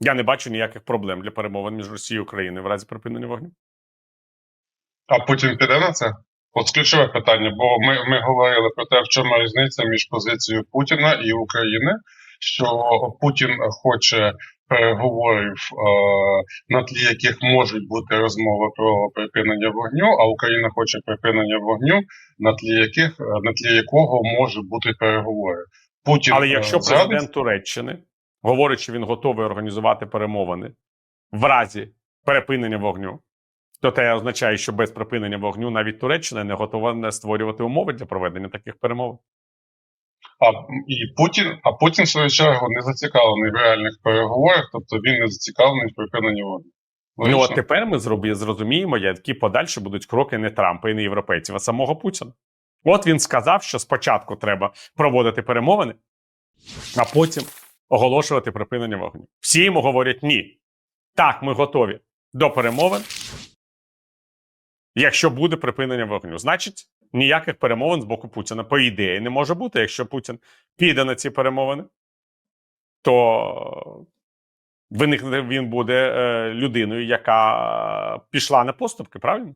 Я не бачу ніяких проблем для перемовин між Росією і Україною в разі припинення вогню. А Путін піде на це? От ключове питання, бо ми, ми говорили про те, в чому різниця між позицією Путіна і України, що Путін хоче переговорів, е, на тлі яких можуть бути розмови про припинення вогню, а Україна хоче припинення вогню, на тлі яких на тлі якого можуть бути переговори. Путін Але е, якщо зрадить- президент Туреччини говорить, що він готовий організувати перемовини в разі припинення вогню, то це означає, що без припинення вогню навіть Туреччина не готова не створювати умови для проведення таких перемовин. А і Путін, а Путін в свою чергу не зацікавлений в реальних переговорах, тобто він не зацікавлений в припиненні вогню. Ну от тепер ми зрозуміємо, які подальші будуть кроки не Трампа і не європейців, а самого Путіна. От він сказав, що спочатку треба проводити перемовини, а потім оголошувати припинення вогню. Всі йому говорять ні. Так, ми готові до перемовин. Якщо буде припинення вогню, значить ніяких перемовин з боку Путіна, по ідеї, не може бути. Якщо Путін піде на ці перемовини, то він буде е, людиною, яка пішла на поступки, правильно?